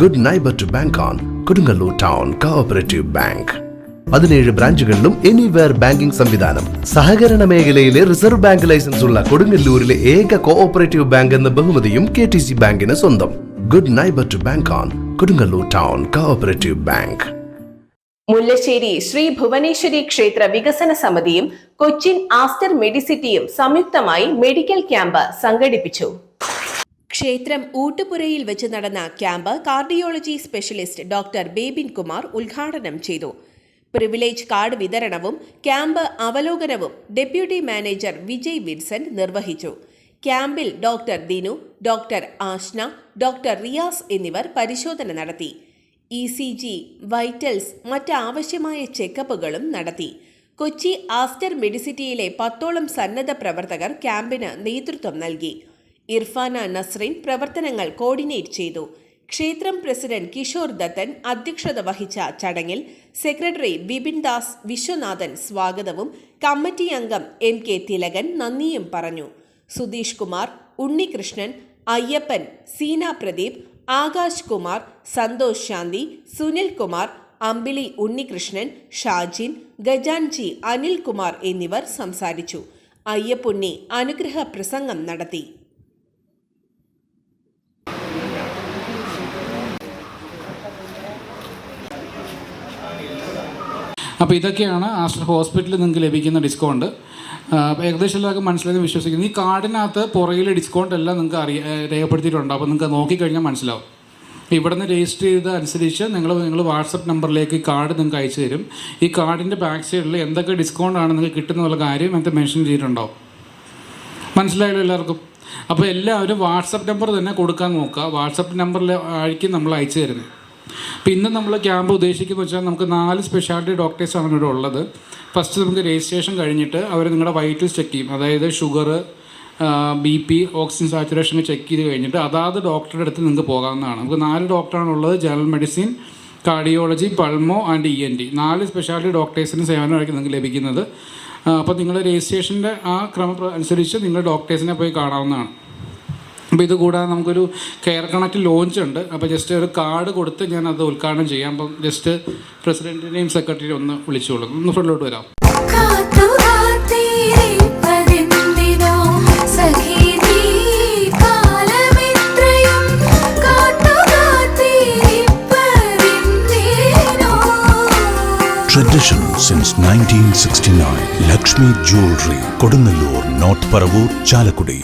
Good neighbour to bank on Kodungallur town cooperative bank പതിനേഴ് ബ്രാഞ്ചുകളിലും anywhere banking സംവിധാനം. സഹകരണ മേഖലയിലെ റിസർവ് ബാങ്ക് ലൈസൻസ് ഉള്ള കൊടുങ്ങല്ലൂരിലെ ഏക കോഓപ്പറേറ്റീവ് ബാങ്ക് എന്ന ബഹുമതിയും കെ ടി സി ബാങ്കിന് സ്വന്തം. Good neighbour to bank on Kodungallur town cooperative bank Mullassery Sree Bhuvaneswari ക്ഷേത്ര വികസന സമിതിയും കൊച്ചിൻ ആസ്റ്റർ മെഡിസിറ്റിയും സംയുക്തമായി മെഡിക്കൽ ക്യാമ്പ് സംഘടിപ്പിച്ചു. ക്ഷേത്രം ഊട്ടുപുരയിൽ വെച്ച് നടന്ന camp cardiology specialist doctor Bebin Kumar ഉദ്ഘാടനം ചെയ്തു. പ്രിവിലേജ് കാർഡ് വിതരണവും ക്യാമ്പ് അവലോകനവും ഡെപ്യൂട്ടി മാനേജർ വിജയ് വിൻസെന്റ് നിർവഹിച്ചു. ക്യാമ്പിൽ doctor Dinu doctor Ashna doctor Riyas എന്നിവർ പരിശോധന നടത്തി. ഇ സി ജി വൈറ്റൽസ് മറ്റ് ആവശ്യമായ ചെക്കപ്പുകളും നടത്തി. കൊച്ചി ആസ്റ്റർ മെഡിസിറ്റിയിലെ പത്തോളം സന്നദ്ധ പ്രവർത്തകർ ക്യാമ്പിന് നേതൃത്വം നൽകി. ഇർഫാന നസ്രീൻ പ്രവർത്തനങ്ങൾ കോർഡിനേറ്റ് ചെയ്തു. ക്ഷേത്രം പ്രസിഡന്റ് കിഷോർ ദത്തൻ അധ്യക്ഷത വഹിച്ച ചടങ്ങിൽ സെക്രട്ടറി ബിപിൻ ദാസ് വിശ്വനാഥൻ സ്വാഗതവും കമ്മിറ്റി അംഗം എം കെ തിലകൻ നന്ദിയും പറഞ്ഞു. സുധീഷ് കുമാർ ഉണ്ണികൃഷ്ണൻ അയ്യപ്പൻ സീന പ്രദീപ് ആകാശ് കുമാർ സന്തോഷ് ശാന്തി സുനിൽ കുമാർ അമ്പിളി ഉണ്ണികൃഷ്ണൻ ഷാജിൻ ഗജാൻജി അനിൽകുമാർ എന്നിവർ സംസാരിച്ചു. അയ്യപ്പുണ്ണി അനുഗ്രഹ പ്രസംഗം നടത്തി. അപ്പോൾ ഇതൊക്കെയാണ് ആസ്റ്റർ ഹോസ്പിറ്റലിൽ നിങ്ങൾക്ക് ലഭിക്കുന്ന ഡിസ്കൗണ്ട്. ഏകദേശം എല്ലാവർക്കും മനസ്സിലായെന്ന് വിശ്വസിക്കുന്നു. ഈ കാർഡിനകത്ത് പുറകിലെ ഡിസ്കൗണ്ട് എല്ലാം നിങ്ങൾക്ക് അറിയ രേഖപ്പെടുത്തിയിട്ടുണ്ട്. അപ്പോൾ നിങ്ങൾക്ക് നോക്കിക്കഴിഞ്ഞാൽ മനസ്സിലാവും. ഇവിടെ നിന്ന് രജിസ്റ്റർ ചെയ്ത അനുസരിച്ച് നിങ്ങൾ നിങ്ങൾ വാട്സപ്പ് നമ്പറിലേക്ക് ഈ കാർഡ് നിങ്ങൾക്ക് അയച്ചു തരും. ഈ കാർഡിന്റെ ബാക്ക് സൈഡിൽ എന്തൊക്കെ ഡിസ്കൗണ്ട് ആണ് നിങ്ങൾക്ക് കിട്ടുന്നുള്ള കാര്യം അത് മെൻഷൻ ചെയ്തിട്ടുണ്ടാവും. മനസ്സിലായല്ലോ എല്ലാവർക്കും? അപ്പോൾ എല്ലാവരും വാട്സപ്പ് നമ്പർ തന്നെ കൊടുക്കാൻ നോക്കുക. വാട്സപ്പ് നമ്പറിൽ ആയിരിക്കും നമ്മൾ അയച്ചു തരുന്നത്. അപ്പോൾ ഇന്ന് നമ്മൾ ക്യാമ്പ് ഉദ്ദേശിക്കുന്നത് വെച്ചാൽ നമുക്ക് നാല് സ്പെഷ്യാലിറ്റി ഡോക്ടേഴ്സാണ് ഇവിടെ ഉള്ളത്. ഫസ്റ്റ് നമുക്ക് രജിസ്ട്രേഷൻ കഴിഞ്ഞിട്ട് അവർ നിങ്ങളുടെ വൈറ്റൽസ് ചെക്ക് ചെയ്യും. അതായത് sugar B P oxygen saturation check ചെയ്ത് കഴിഞ്ഞിട്ട് അതാത് ഡോക്ടറുടെ അടുത്ത് നിങ്ങൾക്ക് പോകാവുന്നതാണ്. നമുക്ക് നാല് ഡോക്ടറാണ് ഉള്ളത്. General medicine cardiology pulmo and E N D നാല് സ്പെഷ്യാലിറ്റി ഡോക്ടേഴ്സിന് സേവനമായിരിക്കും നിങ്ങൾക്ക് ലഭിക്കുന്നത്. അപ്പോൾ നിങ്ങളുടെ രജിസ്ട്രേഷന്റെ ആ ക്രമം അനുസരിച്ച് നിങ്ങൾ ഡോക്ടേഴ്സിനെ പോയി കാണാവുന്നതാണ്. അപ്പോൾ ഇത് കൂടാതെ നമുക്കൊരു കെയർ കണക്ട് ലോഞ്ച് ഉണ്ട്. അപ്പോൾ ജസ്റ്റ് ഒരു കാർഡ് കൊടുത്ത് ഞാൻ അത് ഉദ്ഘാടനം ചെയ്യാം. അപ്പം ജസ്റ്റ് പ്രസിഡന്റിനെയും സെക്രട്ടറിയും ഒന്ന് വിളിച്ചോളൂ. ഒന്ന് ഫ്രണ്ടിലോട്ട് വരാം. കാത്തു കാത്തിരിപ്പതെന്തിനോ സഖി നീ കാലമിത്രയും. കാത്തു കാത്തിരിപ്പതെന്തിനോ Tradition since 1969. Lakshmi Jewelry, Kodunallur, North Paravur, Chalakudi.